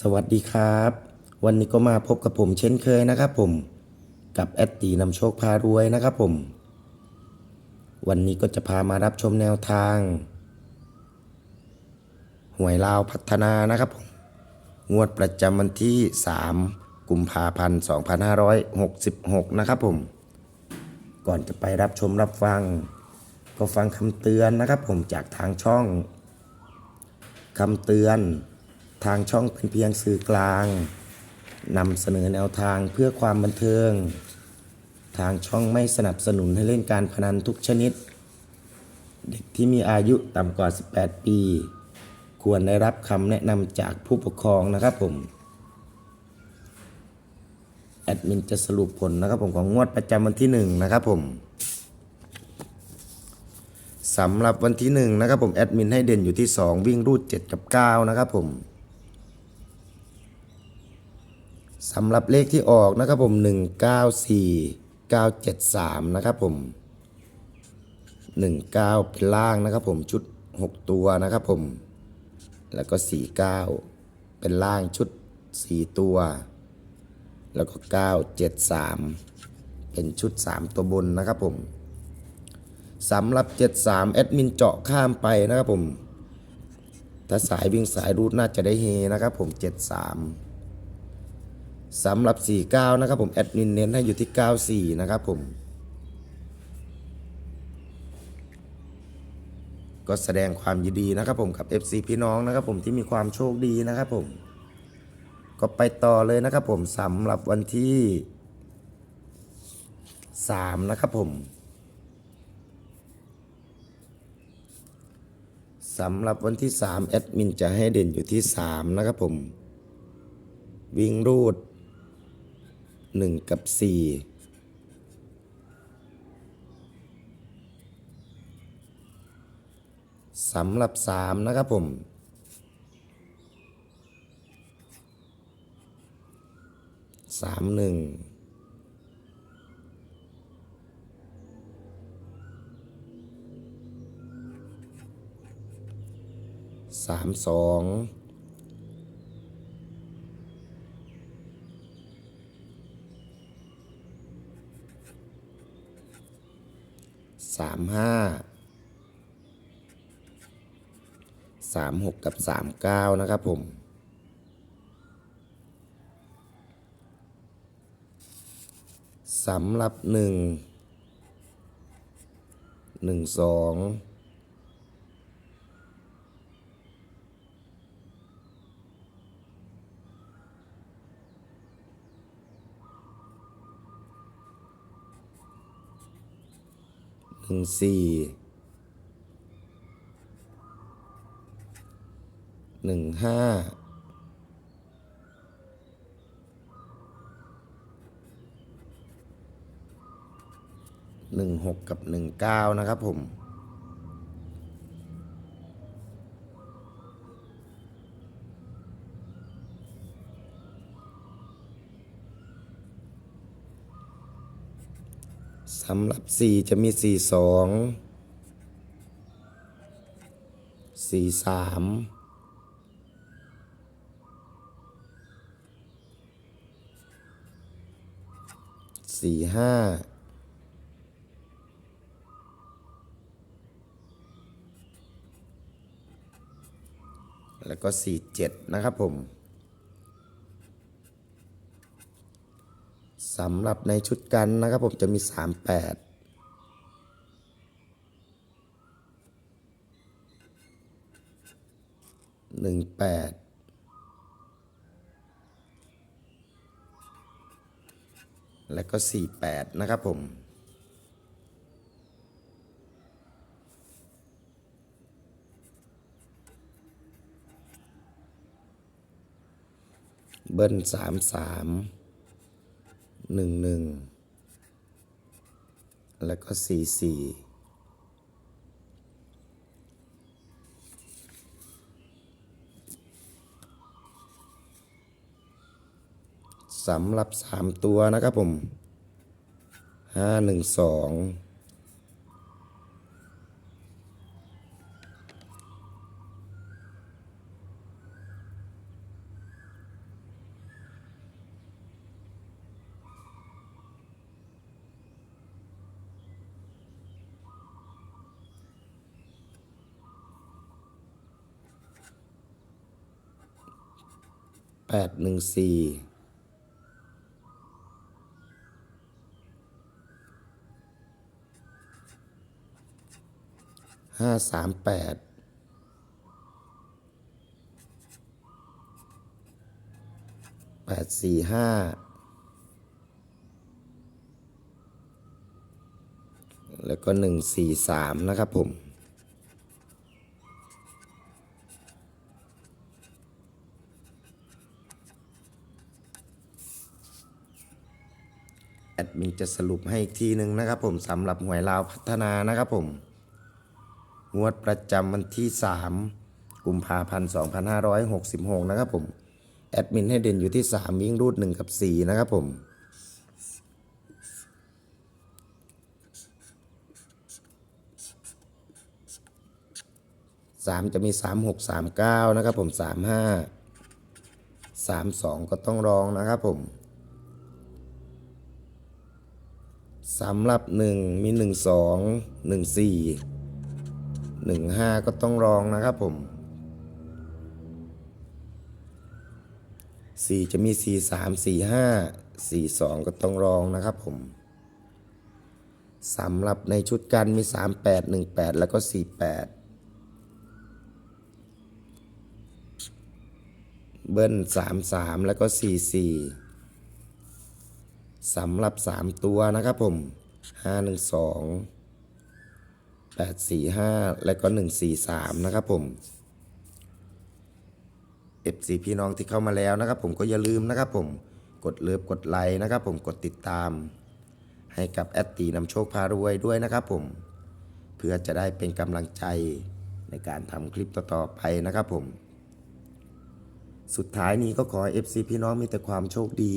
สวัสดีครับ วันนี้ก็มาพบกับผมเช่นเคยนะครับผม กับแอดตีนำโชคพารวยนะครับผม วันนี้ก็จะพามารับชมแนวทาง หวยลาวพัฒนานะครับผม งวดประจำวันที่ 3 กุมภาพันธ์ 2566 นะครับผม ก่อนจะไปรับชมรับฟัง ก็ฟังคำเตือนนะครับผมจากทางช่องคำเตือน ทางช่องเป็นเพียงสื่อกลางนำเสนอแนวทางเพื่อความบันเทิง ทางช่องไม่สนับสนุนให้เล่นการพนันทุกชนิด เด็กที่มีอายุต่ำกว่า 18 ปี ควรได้รับคำแนะนำจากผู้ปกครองนะครับผม แอดมินจะสรุปผลนะครับผมของงวดประจำวันที่ 1 นะครับผมสำหรับวันที่ 1 นะครับผม แอดมินให้เด่นอยู่ที่ 2 วิ่งรูด 7 กับ 9 นะครับผม สำหรับเลขที่ออกนะครับผม 194 973 นะครับผม 19 เป็นล่างนะครับผมชุด 6 ตัวนะครับผม แล้วก็ 49 เป็นล่างชุด 4 ตัว แล้วก็ 973 เป็นชุด 3 ตัวบนนะครับผมสำหรับ 73 แอดมินเจาะข้ามไปนะครับผม ถ้าสายวิ่งสายรูดน่าจะได้เฮนะครับผม 73 สำหรับ 49 นะครับผม แอดมินเน้นให้อยู่ที่ 94 นะครับผม ก็แสดงความยินดีนะครับผมกับ FC พี่น้องนะครับผมที่มีความโชคดีนะครับผม ก็ไปต่อเลยนะครับผมสำหรับวันที่ 3 นะครับผมสำหรับวันที่ 3 แอดมินจะให้เด่นอยู่ที่ 3 นะครับผม วิ่งรูด 1กับ4สำหรับ3นะครับผมสามหนึ่งสามสอง สามห้าสามหกกับสามเก้านะครับผมสำหรับหนึ่งหนึ่งสอง หนึ่งสี่หนึ่งห้าหนึ่งหกกับหนึ่งเก้านะครับผม สำหรับสี่จะมีสี่สองสี่สามสี่ห้าแล้วก็สี่เจ็ดนะครับผม สำหรับในชุดกันนะครับผมจะมี 38 18แปดแล้วก็48นะครับผม เบิ้ลสามสาม หนึ่งหนึ่งแล้วก็สี่สี่สำหรับสามตัวนะครับผมห้าหนึ่งสอง แปดหนึ่งสี่ห้าสามแปดแปดสี่ห้าแล้วก็หนึ่งสี่สามนะครับผม แอดมินจะสรุปให้อีกทีหนึ่งนะครับผมสำหรับหวยลาวพัฒนานะครับผม งวดประจำวันที่ 3 กุมภาพันธ์ 2566 นะครับผม แอดมินให้เด่นอยู่ที่ 3 วิ่งรูด 1 กับ 4 นะครับผม3จะมี3 6 3 9นะครับผม3 5 3 2ก็ต้องรองนะครับผม สำหรับหนึ่งมีหนึ่งสองหนึ่งสี่หนึ่งห้าก็ต้องรองนะครับผมสี่จะมีสี่สามสี่ห้าสี่สองก็ต้องรองนะครับผมสำหรับในชุดกันมีสามแปดหนึ่งแปดแล้วก็สี่แปดเบิ้ลสามสามแล้วก็สี่สี่ สำหรับ 3 ตัวนะครับผม 512 845 และก็ 143 นะครับผม FC พี่น้องที่เข้ามาแล้วนะครับผมก็อย่าลืมนะครับผมกดเลิฟกดไลค์นะครับผมกดติดตาม ให้กับแอดตีนำโชคพารวยด้วยนะครับผม เพื่อจะได้เป็นกำลังใจในการทำคลิปต่อๆไปนะครับผม สุดท้ายนี้ก็ขอ FC พี่น้องมีแต่ความโชคดี